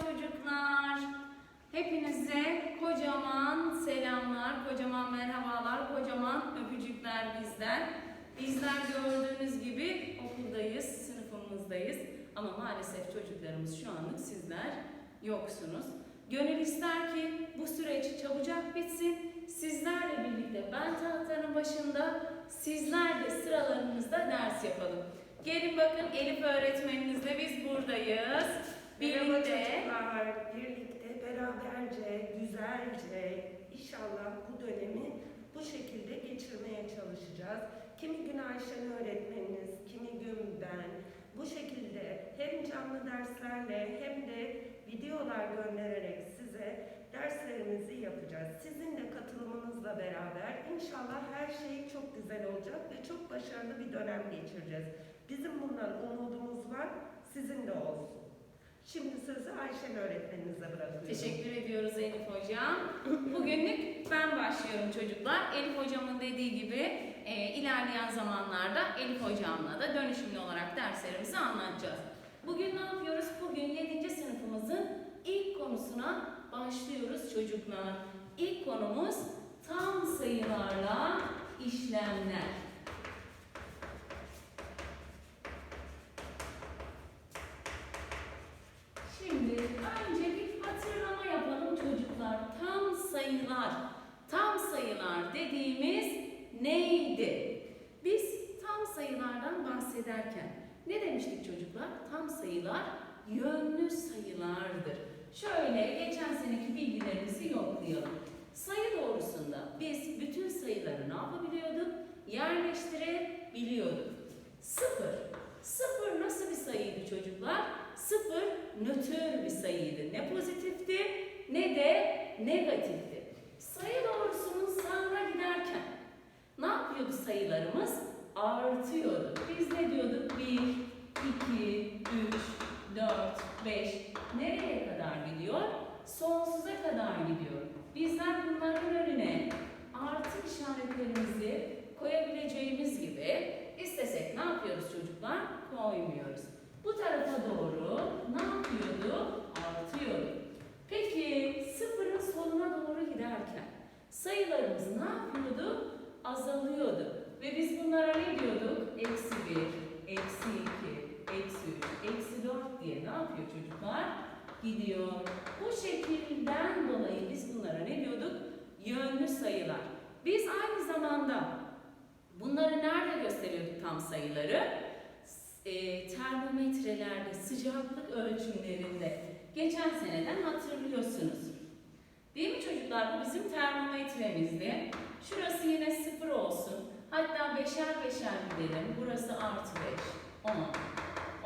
çocuklar. Hepinize kocaman selamlar, kocaman merhabalar, kocaman öpücükler bizden. Bizler gördüğünüz gibi okuldayız, sınıfımızdayız. Ama maalesef çocuklarımız şu anlık sizler yoksunuz. Gönül ister ki bu süreç çabucak bitsin. Sizlerle birlikte ben tahtanın başında, sizler de sıralarınızda ders yapalım. Gelin bakın Elif öğretmeninizle biz buradayız. Birlikte çocuklar, birlikte, beraberce, güzelce inşallah bu dönemi bu şekilde geçirmeye çalışacağız. Kimi gün Ayşen öğretmeniniz, kimi gün ben bu şekilde hem canlı derslerle hem de videolar göndererek size derslerimizi yapacağız. Sizin de katılımınızla beraber inşallah her şey çok güzel olacak ve çok başarılı bir dönem geçireceğiz. Bizim bundan umudumuz var, sizin de olsun. Şimdi sözü Ayşen öğretmeninize bırakıyorum. teşekkür ediyoruz Elif Hocam. Bugünlük ben başlıyorum çocuklar. Elif Hocamın dediği gibi e, ilerleyen zamanlarda Elif Hocam'la da dönüşümlü olarak derslerimizi anlatacağız. Bugün ne yapıyoruz? Bugün 7. sınıfımızın ilk konusuna başlıyoruz çocuklar. İlk konumuz tam sayılarla işlemler. Şimdi önce bir hatırlama yapalım çocuklar. Tam sayılar. Tam sayılar dediğimiz neydi? Biz tam sayılardan bahsederken ne demiştik çocuklar? Tam sayılar yönlü sayılardır. Şöyle geçen seneki bilgilerimizi yoklayalım. Sayı doğrusunda biz bütün sayıları ne yapabiliyorduk? Yerleştirebiliyorduk. Sıfır. Sıfır nasıl bir sayıydı çocuklar? Sıfır nötr bir sayıydı. Ne pozitifti ne de negatifti. Sayı doğrusunun sağına giderken ne yapıyordu sayılarımız? Artıyordu. Biz ne diyorduk? 1, 2, 3, 4, 5 nereye kadar gidiyor? Sonsuza kadar gidiyor. Bizler bunların önüne artı işaretlerimizi koyabileceğimiz gibi istesek ne yapıyoruz çocuklar? Koymuyoruz. Bu tarafa doğru ne yapıyordu? Artıyordu. Peki sıfırın sonuna doğru giderken sayılarımız ne yapıyordu? Azalıyordu. Ve biz bunlara ne diyorduk? Eksi bir, eksi iki, eksi üç, eksi dört diye ne yapıyor çocuklar? Gidiyor. Bu şekilden dolayı biz bunlara ne diyorduk? Yönlü sayılar. Biz aynı zamanda bunları nerede gösteriyorduk tam sayıları? e, termometrelerde, sıcaklık ölçümlerinde geçen seneden hatırlıyorsunuz. Değil mi çocuklar? Bu bizim termometremizdi. Şurası yine sıfır olsun. Hatta beşer beşer gidelim. Burası artı beş, on,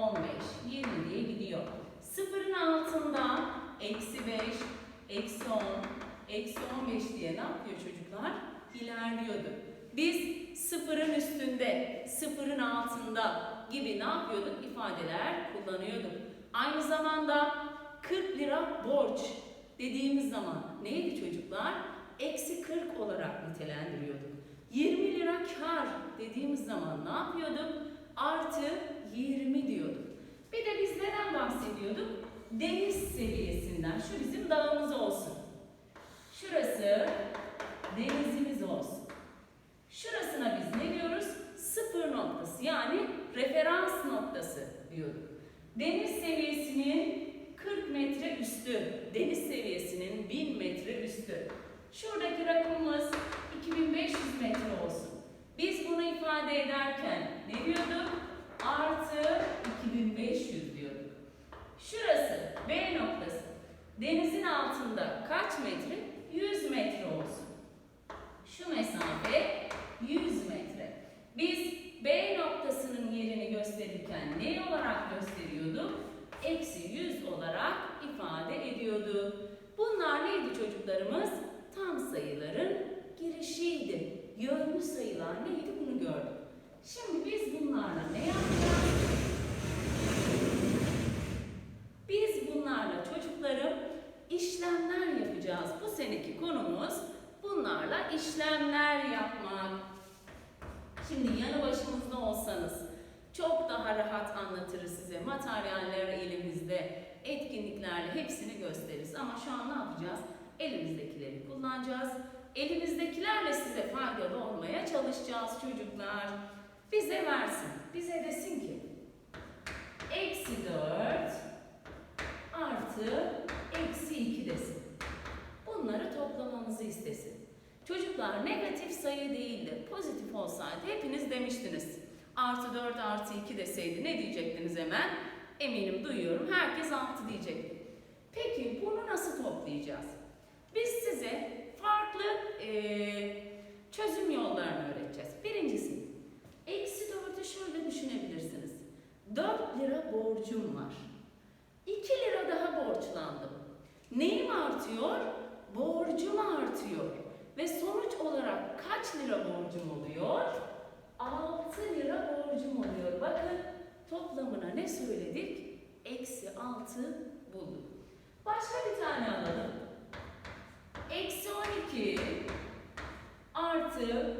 on beş, yirmi diye gidiyor. Sıfırın altında eksi beş, eksi on, eksi on beş diye ne yapıyor çocuklar? İlerliyordu. Biz sıfırın üstünde, sıfırın altında gibi ne yapıyorduk? İfadeler kullanıyorduk. Aynı zamanda 40 lira borç dediğimiz zaman neydi çocuklar? Eksi 40 olarak nitelendiriyorduk. 20 lira kar dediğimiz zaman ne yapıyorduk? Artı 20 diyorduk. Bir de biz neden bahsediyorduk? Deniz seviyesinden. Şu bizim dağımız olsun. Şurası denizimiz olsun. Şurasına biz ne diyoruz? Sıfır noktası yani referans noktası diyorduk. Deniz seviyesinin Şuradaki rakamımız 2500 metre olsun. Biz bunu ifade ederken ne diyorduk? Artı 2500 diyorduk. Şurası B noktası. Denizin altında kaç metre? 100 metre olsun. Şu mesafe 100 metre. Biz B noktasının yerini gösterirken ne olarak gösteriyorduk? Eksi 100 olarak ifade ediyordu. Bunlar neydi çocuklarımız? Tam sayıların girişiydi. Yönlü sayılar neydi bunu gördük. Şimdi biz bunlarla ne yapacağız? Biz bunlarla çocuklarım işlemler yapacağız. Bu seneki konumuz bunlarla işlemler yapmak. Şimdi yanı başımızda olsanız çok daha rahat anlatırız size. Materyaller elimizde, etkinliklerle hepsini gösteririz. Ama şu an ne yapacağız? Elimizdekileri kullanacağız. Elimizdekilerle size faydalı olmaya çalışacağız çocuklar. Bize versin. Bize desin ki eksi 4 artı eksi 2 desin. Bunları toplamamızı istesin. Çocuklar negatif sayı değil de pozitif olsaydı hepiniz demiştiniz. Artı 4 artı 2 deseydi ne diyecektiniz hemen? Eminim duyuyorum. Herkes 6 diyecekti. Peki bunu nasıl toplayacağız? Biz size farklı eee, çözüm yollarını öğreteceğiz. Birincisi, eksi 4'ü şöyle düşünebilirsiniz. 4 lira borcum var. 2 lira daha borçlandım. Neyim artıyor? Borcum artıyor. Ve sonuç olarak kaç lira borcum oluyor? 6 lira borcum oluyor. Bakın toplamına ne söyledik? Eksi 6 bulduk. Başka bir tane alalım. Eksi 12 artı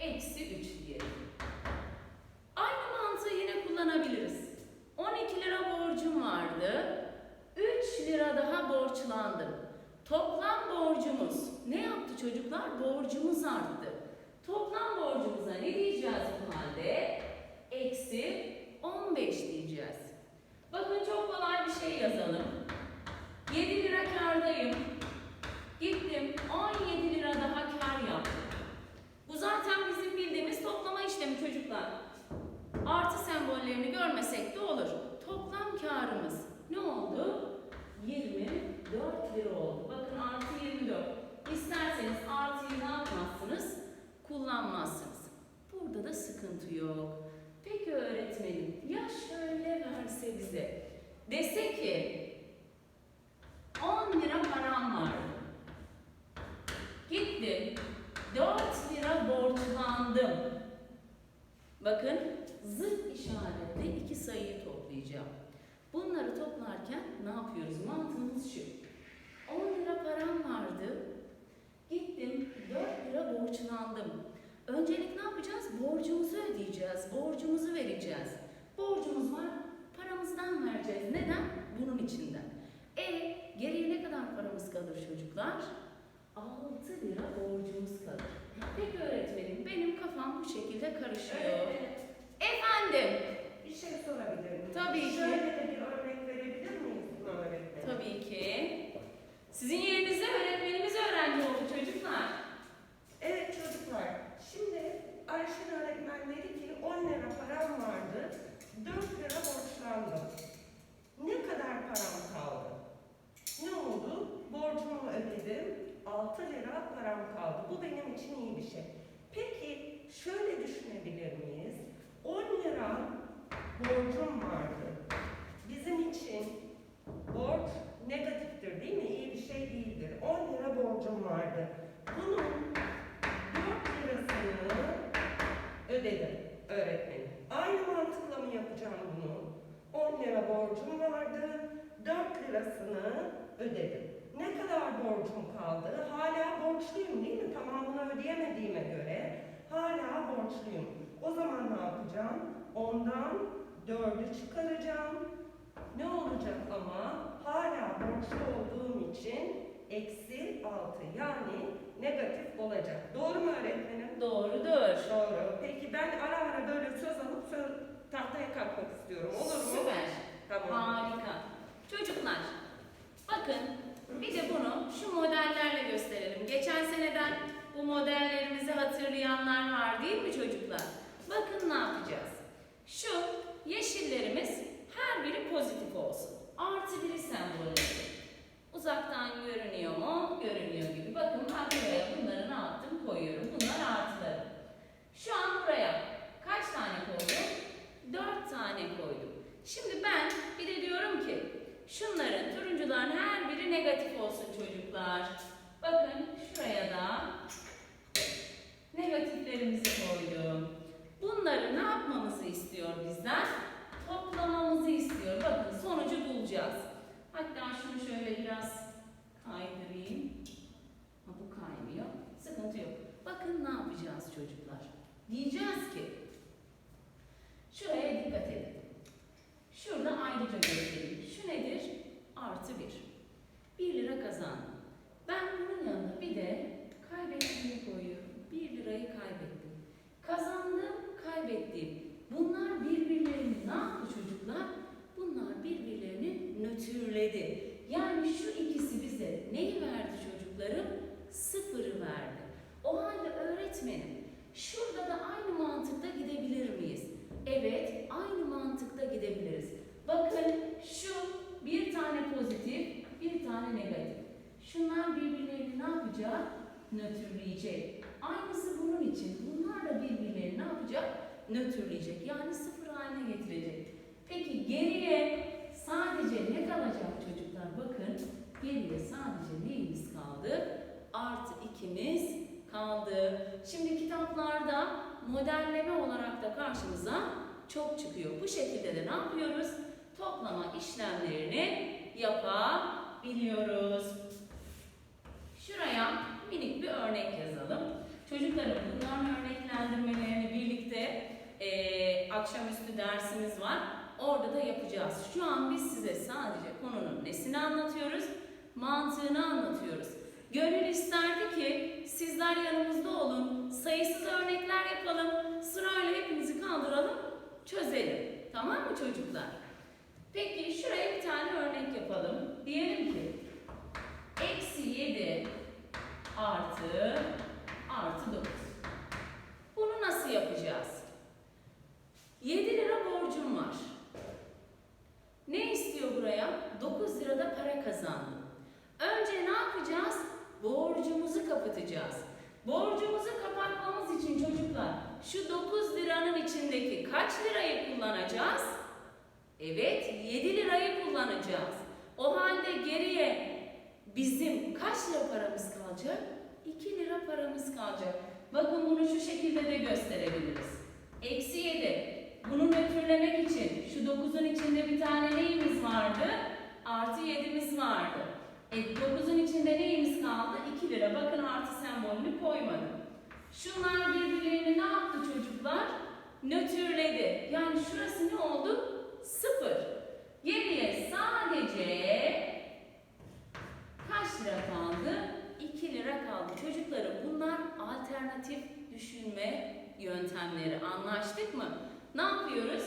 eksi 3 diyelim. Aynı mantığı yine kullanabiliriz. 12 lira borcum vardı. 3 lira daha borçlandım. Toplam borcumuz ne yaptı çocuklar? Borcumuz arttı. Toplam borcumuza ne diyeceğiz bu halde? Eksi 15 diyeceğiz. Bakın çok kolay bir şey yazalım. 7 lira kardayım. Gittim 17 lira daha kar yaptım. Bu zaten bizim bildiğimiz toplama işlemi çocuklar. Artı sembollerini görmesek de olur. Toplam karımız ne oldu? 24 lira oldu. Bakın artı 24. İsterseniz artıyı ne yapmazsınız? Kullanmazsınız. Burada da sıkıntı yok. Peki öğretmenim ya şöyle verse bize. Dese ki 10 lira param var. Gittim 4 lira borçlandım. Bakın zıt işaretle iki sayıyı toplayacağım. Bunları toplarken ne yapıyoruz? Mantığımız şu. 10 lira param vardı. Gittim 4 lira borçlandım. Öncelik ne yapacağız? Borcumuzu ödeyeceğiz. Borcumuzu vereceğiz. Borcumuz var. Paramızdan vereceğiz. Neden? Bunun içinden. E geriye ne kadar paramız kalır çocuklar? 6 lira borcumuz kalır. Peki öğretmenim benim kafam bu şekilde karışıyor. Öğretmenim, Efendim? bir şey sorabilir miyim? Tabii ki. Şöyle de bir örnek verebilir miyiz buna öğretmenim? Tabii ki. Sizin yerinizde öğretmenimiz öğrenci oldu çocuklar. Evet çocuklar, şimdi Ayşen öğretmen dedi ki 10 lira param vardı, 4 lira borçlandım. Ne kadar param kaldı? Ne oldu? Borcumu ödedim, 6 lira param kaldı. Bu benim için iyi bir şey. Peki şöyle düşünebilir miyiz? 10 lira borcum vardı. Bizim için borç negatiftir değil mi? İyi bir şey değildir. 10 lira borcum vardı. Bunun 4 lirasını ödedim öğretmenim. Aynı mantıkla mı yapacağım bunu? 10 lira borcum vardı, 4 lirasını ödedim. Ne kadar borcum kaldı? Hala borçluyum değil mi? Tamamını ödeyemediğime göre hala borçluyum. O zaman ne yapacağım? Ondan 4'ü çıkaracağım. Ne olacak ama? Hala borçlu olduğum için eksi 6 yani negatif olacak. Doğru mu öğretmenim? Doğrudur. Doğru. Peki ben ara ara böyle söz alıp söz tahtaya kalkmak istiyorum. Olur mu? Süper. Tamam. Harika. Çocuklar, bakın bir de bunu şu modellerle gösterelim. Geçen seneden bu modellerimizi hatırlayanlar var değil mi çocuklar? Bakın ne yapacağız. Şu yeşillerimiz her biri pozitif olsun. Artı biri sembolü. Uzaktan görünüyor mu? Görünüyor gibi. Bakın ben buraya bunları ne yaptım? Koyuyorum. Bunlar artıları. Şu an buraya kaç tane koydum? Dört tane koydum. Şimdi ben bir de diyorum ki şunların turuncuların her biri negatif olsun çocuklar. Bakın şuraya da negatiflerimizi koydum. Bunları ne yapmamızı istiyor bizden? Toplamamızı istiyor. Bakın sonucu bulacağız. Hatta şunu şöyle biraz kaydırayım. Ha, bu kaymıyor. Sıkıntı yok. Bakın ne yapacağız çocuklar? Diyeceğiz ki şuraya dikkat edin. Şurada ayrıca göstereyim. Şu nedir? Artı bir. 1 lira kazandım. Ben bunun yanına bir de kaybettiğimi koyuyorum. 1 lirayı kaybettim. Kazandım, kaybettim. Bunlar birbirlerini ne yaptı çocuklar? Bunlar nötrledi. Yani şu ikisi bize neyi verdi çocuklarım? Sıfırı verdi. O halde öğretmenim, şurada da aynı mantıkta gidebilir miyiz? Evet, aynı mantıkta gidebiliriz. Bakın şu bir tane pozitif, bir tane negatif. Şunlar birbirlerini ne yapacak? Nötrleyecek. Aynısı bunun için. Bunlar da birbirlerini ne yapacak? Nötrleyecek. Yani sıfır haline getirecek. Peki geriye sadece ne kalacak çocuklar? Bakın geriye sadece neyimiz kaldı? Artı ikimiz kaldı. Şimdi kitaplarda modelleme olarak da karşımıza çok çıkıyor. Bu şekilde de ne yapıyoruz? Toplama işlemlerini yapabiliyoruz. Şuraya minik bir örnek yazalım. Çocukların bunların örneklendirmelerini birlikte eee, akşamüstü dersimiz var. Orada da yapacağız. Şu an biz size sadece konunun nesini anlatıyoruz, mantığını anlatıyoruz. Gönül isterdi ki sizler yanımızda olun, sayısız örnekler yapalım, sırayla hepinizi kaldıralım, çözelim. Tamam mı çocuklar? Peki şuraya bir tane örnek yapalım. Diyelim ki eksi 7 artı artı 9. Bunu nasıl yapacağız? 7 lira borcum var. Ne istiyor buraya? 9 lirada para kazandım. Önce ne yapacağız? Borcumuzu kapatacağız. Borcumuzu kapatmamız için çocuklar şu 9 liranın içindeki kaç lirayı kullanacağız? Evet 7 lirayı kullanacağız. O halde geriye bizim kaç lira paramız kalacak? 2 lira paramız kalacak. Bakın bunu şu şekilde de gösterebiliriz. Eksi 7. Bunu nötrlemek için şu 9'un içinde bir tane neyimiz vardı? Artı 7'miz vardı. E 9'un içinde neyimiz kaldı? 2 lira. Bakın artı sembolünü koymadım. Şunlar birbirlerini ne yaptı çocuklar? Nötrledi. Yani şurası ne oldu? Sıfır. Geriye sadece kaç lira kaldı? 2 lira kaldı. Çocuklarım bunlar alternatif düşünme yöntemleri. Anlaştık mı? Ne yapıyoruz?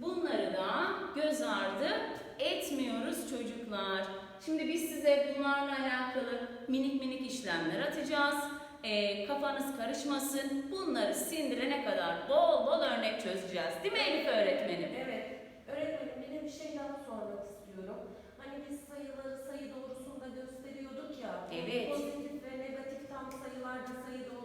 Bunları da göz ardı etmiyoruz çocuklar. Şimdi biz size bunlarla alakalı minik minik işlemler atacağız. Ee, kafanız karışmasın. Bunları sindirene kadar bol bol örnek çözeceğiz. Değil mi Elif öğretmenim? Evet. Öğretmenim de bir şey daha sormak istiyorum. Hani biz sayıları sayı doğrusunda gösteriyorduk ya. Evet. Pozitif ve negatif tam sayılarda sayı doğrusunda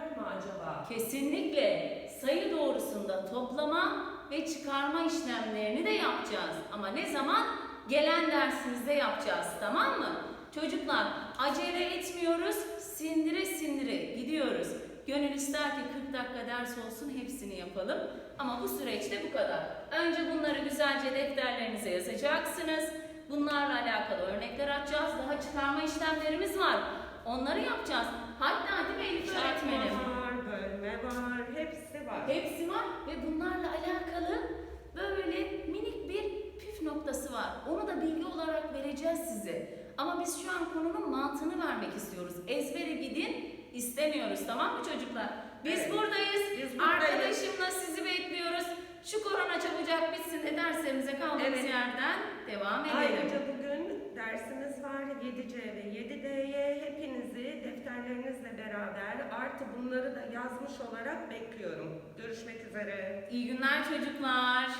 gösterilebilirler mi acaba? Kesinlikle sayı doğrusunda toplama ve çıkarma işlemlerini de yapacağız. Ama ne zaman? Gelen dersimizde yapacağız. Tamam mı? Çocuklar acele etmiyoruz. Sindire sindire gidiyoruz. Gönül ister ki 40 dakika ders olsun hepsini yapalım. Ama bu süreçte bu kadar. Önce bunları güzelce defterlerinize yazacaksınız. Bunlarla alakalı örnekler açacağız. Daha çıkarma işlemlerimiz var. Onları yapacağız. Hatta değil mi Elif öğretmenim? Var, bölme var, hepsi var. Hepsi var ve bunlarla alakalı böyle minik bir püf noktası var. Onu da bilgi olarak vereceğiz size. Ama biz şu an konunun mantığını vermek istiyoruz. Ezbere gidin istemiyoruz tamam mı çocuklar? Biz Evet. buradayız. Biz buradayız. Arkadaşımla sizi bekliyoruz. Şu korona çabucak bitsin de derslerimize kaldığımız Evet. yerden devam edelim. Ayrıca bugün dersimiz var 7C ve 7D'ye hepinizi defterlerinizle beraber artı bunları da yazmış olarak bekliyorum. Görüşmek üzere. İyi günler çocuklar.